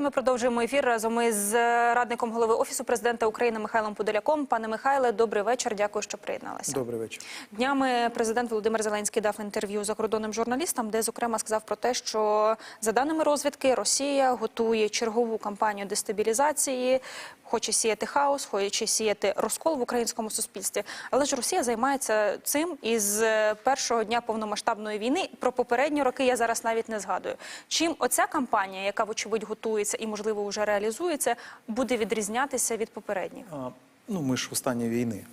Ми продовжуємо ефір разом із радником голови офісу президента України Михайлом Подоляком. Пане Михайле, добрий вечір. Дякую, що приєдналися. Добрий вечір. Днями президент Володимир Зеленський дав інтерв'ю закордонним журналістам, де зокрема сказав про те, що за даними розвідки Росія готує чергову кампанію дестабілізації, хоче сіяти хаос, хоче сіяти розкол в українському суспільстві. Але ж Росія займається цим із першого дня повномасштабної війни. Про попередні роки я зараз навіть не згадую. Чим оця кампанія, яка вочевидь готується і можливо вже реалізується, буде відрізнятися від попередніх? Ну, ми ж у стані війни.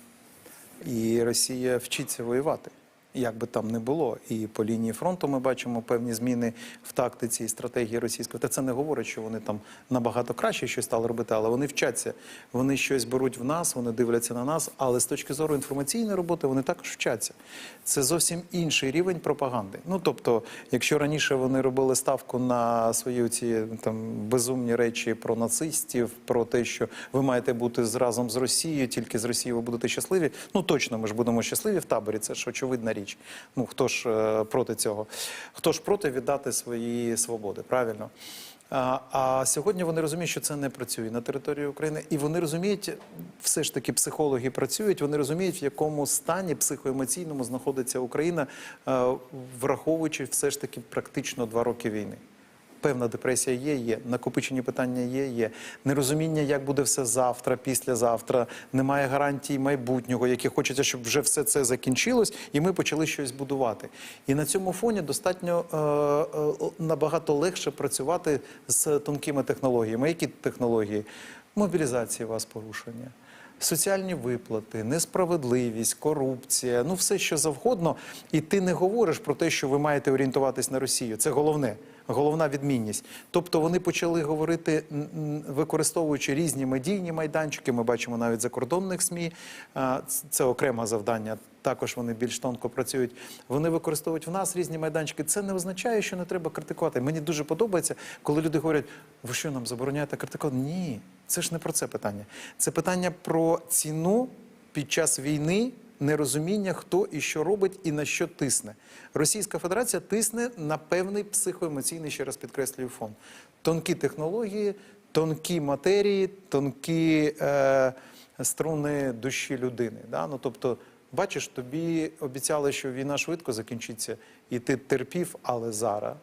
І Росія вчиться воювати. Як би там не було, і по лінії фронту ми бачимо певні зміни в тактиці і стратегії російської. Та це не говорить, що вони там набагато краще щось стали робити, але вони вчаться. Вони щось беруть в нас, вони дивляться на нас. Але з точки зору інформаційної роботи вони також вчаться. Це зовсім інший рівень пропаганди. Ну тобто, якщо раніше вони робили ставку на свої ці там безумні речі про нацистів, про те, що ви маєте бути разом з Росією, тільки з Росією ви будете щасливі. Ну точно, ми ж будемо щасливі в таборі. Це ж очевидна річ. Ну хто ж е, проти цього? Хто ж проти віддати свої свободи? Правильно. А, а сьогодні вони розуміють, що це не працює на території України, і вони розуміють, все ж таки психологи працюють. Вони розуміють, в якому стані психоемоційному знаходиться Україна, е, враховуючи все ж таки практично два роки війни. Певна депресія є, є, накопичені питання є, є. Нерозуміння, як буде все завтра, післязавтра, немає гарантій майбутнього, які хочеться, щоб вже все це закінчилось, і ми почали щось будувати. І на цьому фоні достатньо е, е, набагато легше працювати з тонкими технологіями. Які технології? Мобілізація вас порушення. Соціальні виплати, несправедливість, корупція, ну все що завгодно, і ти не говориш про те, що ви маєте орієнтуватись на Росію. Це головне, головна відмінність. Тобто вони почали говорити, використовуючи різні медійні майданчики. Ми бачимо навіть закордонних СМІ. а, Це окреме завдання. Також вони більш тонко працюють. Вони використовують в нас різні майданчики. Це не означає, що не треба критикувати. Мені дуже подобається, коли люди говорять, ви що нам забороняєте критикувати? Ні, це ж не про це питання. Це питання про ціну під час війни, нерозуміння, хто і що робить і на що тисне. Російська Федерація тисне на певний психоемоційний, ще раз підкреслюю, фон. Тонкі технології, тонкі матерії, тонкі е, струни душі людини. Да? Ну, тобто, бачиш, тобі обіцяли, що війна швидко закінчиться, і ти терпів, але зараз.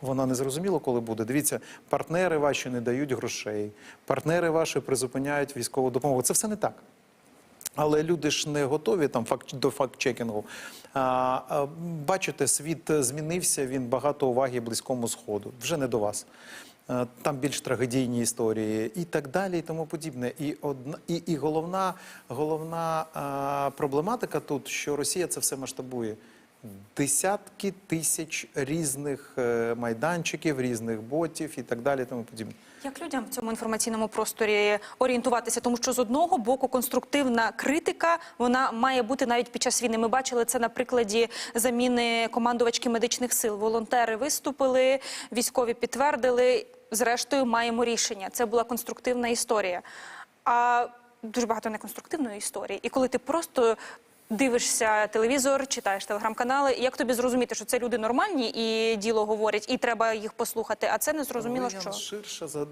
Вона не зрозуміло, коли буде. Дивіться, партнери ваші не дають грошей, партнери ваші призупиняють військову допомогу. Це все не так. Але люди ж не готові там факт до факт-чекінгу. А, бачите, світ змінився. Він багато уваги близькому сходу. Вже не до вас. А, Там більш трагедійні історії і так далі, і тому подібне. І одна і, і головна, головна а, проблематика тут, що Росія це все масштабує. Десятки тисяч різних е, майданчиків, різних ботів і так далі, тому подібне. Як людям в цьому інформаційному просторі орієнтуватися? Тому що з одного боку конструктивна критика вона має бути навіть під час війни. Ми бачили це на прикладі заміни командувачки медичних сил. Волонтери виступили, військові підтвердили. Зрештою, маємо рішення. Це була конструктивна історія. А дуже багато неконструктивної історії. І коли ти просто дивишся телевізор, читаєш телеграм-канали, як тобі зрозуміти, що це люди нормальні і діло говорять, і треба їх послухати, а це не зрозуміло, що. Ян, ширше за,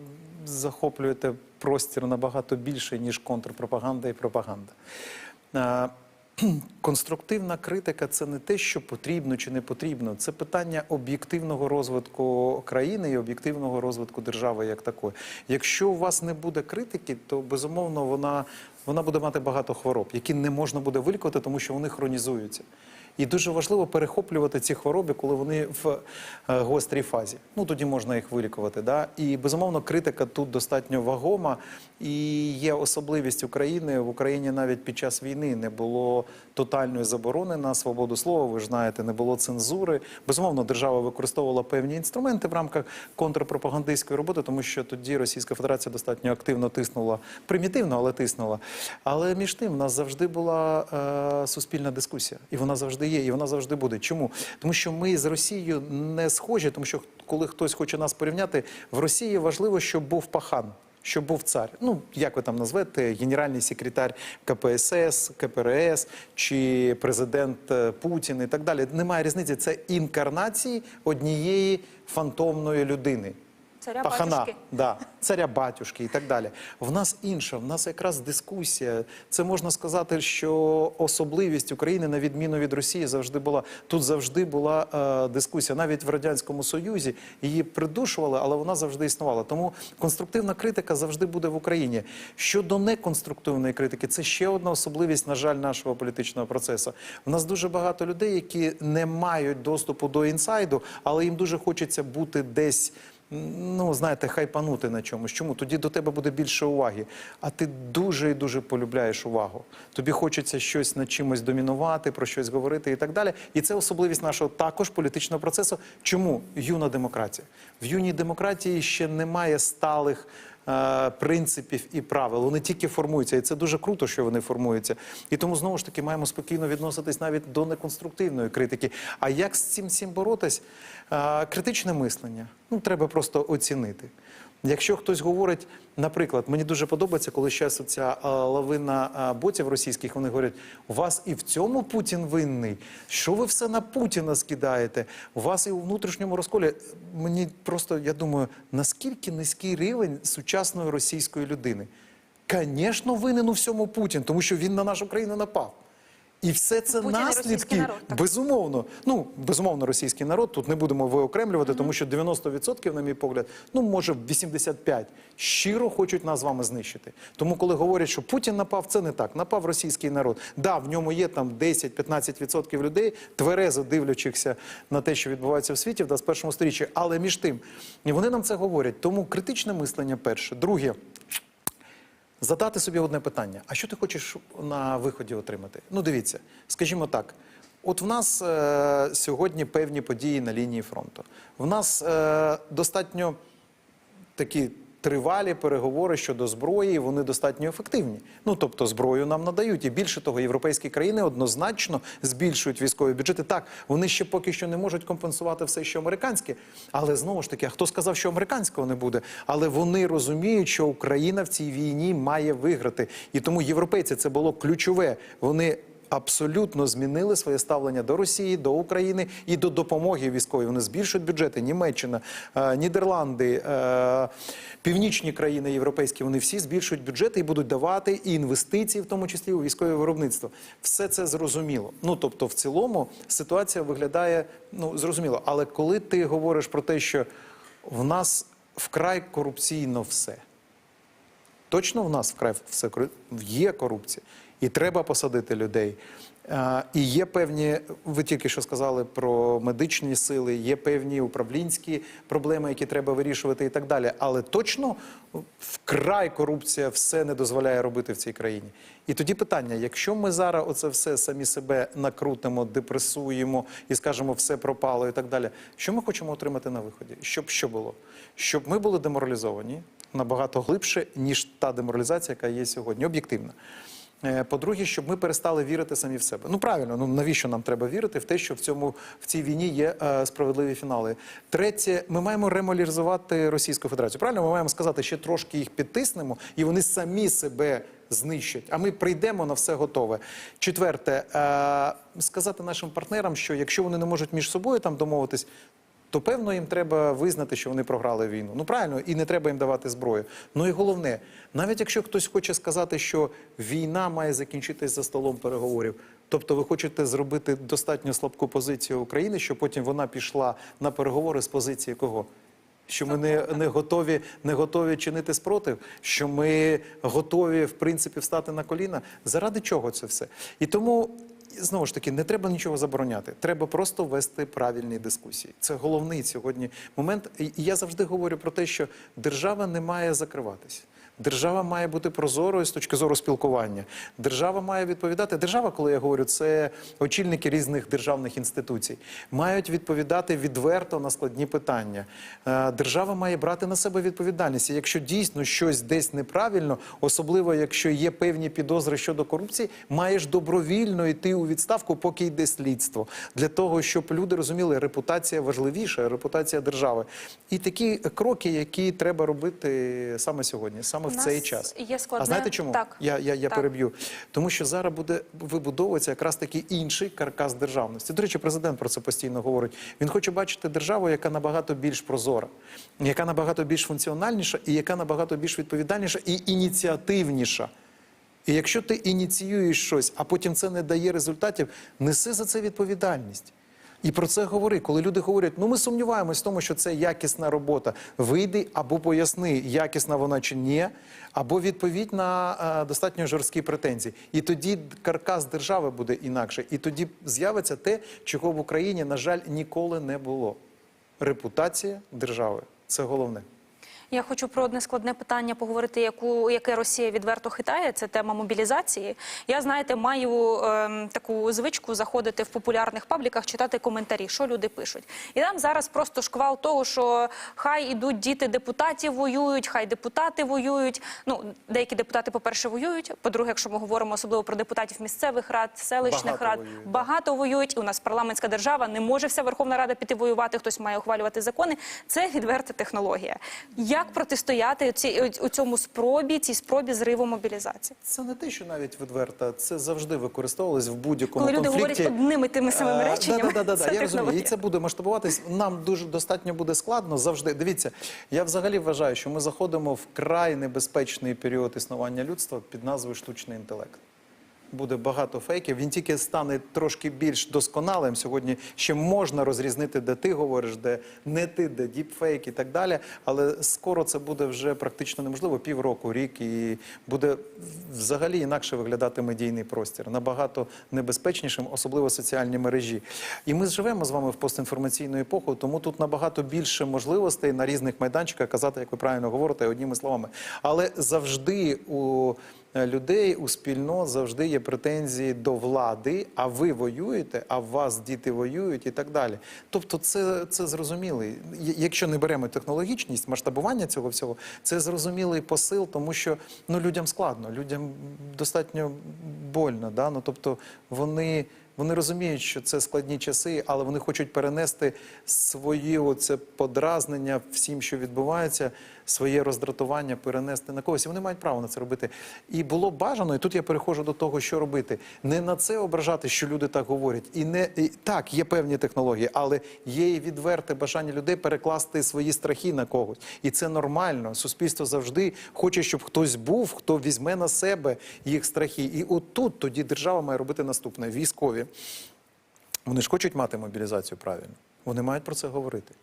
захоплюєте простір набагато більше, ніж контрпропаганда і пропаганда. А, конструктивна критика це не те, що потрібно чи не потрібно. Це питання об'єктивного розвитку країни і об'єктивного розвитку держави як такої. Якщо у вас не буде критики, то безумовно вона, вона буде мати багато хвороб, які не можна буде вилікувати, тому що вони хронізуються. І дуже важливо перехоплювати ці хвороби, коли вони в е, гострій фазі. Ну тоді можна їх вилікувати. Да? І безумовно, критика тут достатньо вагома. І є особливість України. В Україні навіть під час війни не було тотальної заборони на свободу слова. Ви ж знаєте, не було цензури. Безумовно, держава використовувала певні інструменти в рамках контрпропагандистської роботи, тому що тоді Російська Федерація достатньо активно тиснула, примітивно, але тиснула. Але між тим, в нас завжди була е, суспільна дискусія, і вона завжди є, і вона завжди буде. Чому? Тому що ми з Росією не схожі, тому що коли хтось хоче нас порівняти, в Росії важливо, щоб був пахан. Щоб був цар, ну як ви там назвете, генеральний секретар КПСС, КПРС чи президент е, Путін і так далі. Немає різниці. Це інкарнації однієї фантомної людини. Царя пахана, батюшки. да, царя батюшки і так далі. В нас інша, в нас якраз дискусія. Це можна сказати, що особливість України на відміну від Росії завжди була. Тут завжди була е, дискусія. Навіть в радянському союзі її придушували, але вона завжди існувала. Тому конструктивна критика завжди буде в Україні. Щодо неконструктивної критики, це ще одна особливість, на жаль, нашого політичного процесу. У нас дуже багато людей, які не мають доступу до інсайду, але їм дуже хочеться бути десь. Ну, знаєте, хайпанути на чомусь. Чому? Тоді до тебе буде більше уваги. А ти дуже і дуже полюбляєш увагу. Тобі хочеться щось над чимось домінувати, про щось говорити і так далі. І це особливість нашого також політичного процесу. Чому юна демократія? В юній демократії ще немає сталих. Е, Принципів і правил вони тільки формуються, і це дуже круто, що вони формуються. І тому знову ж таки маємо спокійно відноситись навіть до неконструктивної критики. А як з цим всім боротись? Е, Критичне мислення. Ну треба просто оцінити. Якщо хтось говорить, наприклад, мені дуже подобається, коли зараз ця е, лавина е, ботів російських, вони говорять, у вас і в цьому Путін винний. Що ви все на Путіна скидаєте? У вас і у внутрішньому розколі. Мені просто я думаю, наскільки низький рівень сучасної російської людини. Звісно, винен у всьому Путін, тому що він на нашу країну напав. І все це Путін наслідки, народ, безумовно. Ну, безумовно, російський народ. Тут не будемо виокремлювати, тому що 90%, на мій погляд, ну може 85%, щиро хочуть нас з вами знищити. Тому, коли говорять, що Путін напав, це не так. Напав російський народ. Да, в ньому є там 10-15% людей, тверезо дивлячися на те, що відбувається в світі в 21 сторіччі. Але між тим, вони нам це говорять. Тому критичне мислення перше. Друге. Задати собі одне питання: а що ти хочеш на виході отримати? Ну, дивіться, скажімо так. От в нас е, сьогодні певні події на лінії фронту. В нас е, достатньо такі тривалі переговори щодо зброї, вони достатньо ефективні. Ну тобто зброю нам надають. І більше того, європейські країни однозначно збільшують військові бюджети. Так, вони ще поки що не можуть компенсувати все, що американське. Але знову ж таки, а хто сказав, що американського не буде? Але вони розуміють, що Україна в цій війні має виграти. І тому європейці це було ключове. Вони абсолютно змінили своє ставлення до Росії, до України і до допомоги військової. Вони збільшують бюджети. Німеччина, е, Нідерланди, е, північні країни європейські. Вони всі збільшують бюджети і будуть давати і інвестиції, в тому числі у військове виробництво. Все це зрозуміло. Ну тобто, в цілому ситуація виглядає ну зрозуміло. Але коли ти говориш про те, що в нас вкрай корупційно все. Точно в нас вкрай все є корупція, і треба посадити людей. І є певні, ви тільки що сказали про медичні сили, є певні управлінські проблеми, які треба вирішувати, і так далі. Але точно вкрай корупція все не дозволяє робити в цій країні. І тоді питання: якщо ми зараз оце все самі себе накрутимо, депресуємо і скажемо, все пропало і так далі, що ми хочемо отримати на виході? Щоб що було? Щоб ми були деморалізовані набагато глибше, ніж та деморалізація, яка є сьогодні, об'єктивна. Е, По-друге, щоб ми перестали вірити самі в себе. Ну правильно, ну навіщо нам треба вірити в те, що в цьому в цій війні є е, справедливі фінали. Третє, ми маємо ремалізувати Російську Федерацію. Правильно, ми маємо сказати, ще трошки їх підтиснемо, і вони самі себе знищать. А ми прийдемо на все готове. Четверте, е, сказати нашим партнерам, що якщо вони не можуть між собою там домовитись. То певно їм треба визнати, що вони програли війну. Ну правильно, і не треба їм давати зброю. Ну і головне, навіть якщо хтось хоче сказати, що війна має закінчитись за столом переговорів, тобто ви хочете зробити достатньо слабку позицію України, щоб потім вона пішла на переговори з позиції кого? Що ми не, не готові не готові чинити спротив, що ми готові в принципі встати на коліна. Заради чого це все? І тому знову ж таки не треба нічого забороняти. Треба просто вести правильні дискусії. Це головний сьогодні момент. І я завжди говорю про те, що держава не має закриватися. Держава має бути прозорою з точки зору спілкування. Держава має відповідати. Держава, коли я говорю, це очільники різних державних інституцій, мають відповідати відверто на складні питання. Е, Держава має брати на себе відповідальність. І Якщо дійсно щось десь неправильно, особливо якщо є певні підозри щодо корупції, маєш добровільно йти у відставку, поки йде слідство, для того, щоб люди розуміли, репутація важливіша, репутація держави. І такі кроки, які треба робити саме сьогодні, саме У в цей час. є складне- А знаєте чому? Так. Я, я, я Так. переб'ю. Тому що зараз буде вибудовуватися якраз такий інший каркас державності. До речі, президент про це постійно говорить. Він хоче бачити державу, яка набагато більш прозора, яка набагато більш функціональніша і яка набагато більш відповідальніша і ініціативніша. І якщо ти ініціюєш щось, а потім це не дає результатів, неси за це відповідальність. І про це говори. Коли люди говорять, ну ми сумніваємось в тому, що це якісна робота. Вийди або поясни, якісна вона чи ні, або відповідь на е, достатньо жорсткі претензії. І тоді каркас держави буде інакше. І тоді з'явиться те, чого в Україні, на жаль, ніколи не було. Репутація держави це головне. Я хочу про одне складне питання поговорити, яку яке Росія відверто хитає. Це тема мобілізації. Я знаєте, маю ем, таку звичку заходити в популярних пабліках, читати коментарі, що люди пишуть. І там зараз просто шквал того, що хай ідуть діти депутатів воюють, хай депутати воюють. Ну деякі депутати, по-перше, воюють. По-друге, якщо ми говоримо особливо про депутатів місцевих рад, селищних Багато рад, воюють, да. багато воюють. У нас парламентська держава не може вся Верховна Рада піти воювати. Хтось має ухвалювати закони. Це відверта технологія. Як протистояти ці, у цьому спробі, цій спробі зриву мобілізації? Це не те, що навіть відверто, це завжди використовувалось в будь-якому Коли люди говорять одними тими самими Е, реченнями, Да, да, да, да, я розумію. І це буде масштабуватись. Нам дуже достатньо буде складно завжди. Дивіться, я взагалі вважаю, що ми заходимо в край небезпечний період існування людства під назвою штучний інтелект. Буде багато фейків. Він тільки стане трошки більш досконалим. Сьогодні ще можна розрізнити, де ти говориш, де не ти, де діпфейк і так далі. Але скоро це буде вже практично неможливо півроку, рік, і буде взагалі інакше виглядати медійний простір, набагато небезпечнішим, особливо соціальні мережі. І ми живемо з вами в постінформаційну епоху, тому тут набагато більше можливостей на різних майданчиках казати, як ви правильно говорите, одніми словами. Але завжди у людей, у спільнот завжди є претензії до влади, а ви воюєте, а вас діти воюють і так далі. Тобто, це, це зрозумілий. Якщо не беремо технологічність, масштабування цього всього, це зрозумілий посил, тому що ну, людям складно, людям достатньо больно. Да? Ну, тобто вони. Вони розуміють, що це складні часи, але вони хочуть перенести своє оце подразнення всім, що відбувається, своє роздратування перенести на когось. І вони мають право на це робити. І було бажано, і тут я переходжу до того, що робити. Не на це ображати, що люди так говорять. І не і, так, є певні технології, але є і відверте бажання людей перекласти свої страхи на когось. І це нормально. Суспільство завжди хоче, щоб хтось був, хто візьме на себе їх страхи. І отут тоді держава має робити наступне: військові. Вони ж хочуть мати мобілізацію правильно. Вони мають про це говорити.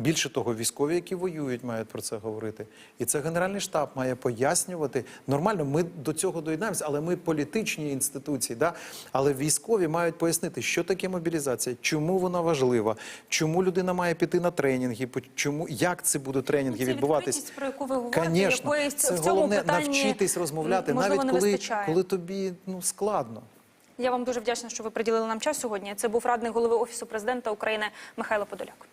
Більше того, військові, які воюють, мають про це говорити. І це Генеральний штаб має пояснювати. Нормально, ми до цього доєднаємося, але ми політичні інституції. Да? Але військові мають пояснити, що таке мобілізація, чому вона важлива, чому людина має піти на тренінги, чому, як це будуть тренінги Це відбуватись. про яку ви говорите, Конечно, якоїсь це в цьому головне питанні, навчитись розмовляти, навіть коли, коли тобі ну, складно. Я вам дуже вдячна, що ви приділили нам час сьогодні. Це був радник голови офісу президента України Михайло Подоляк.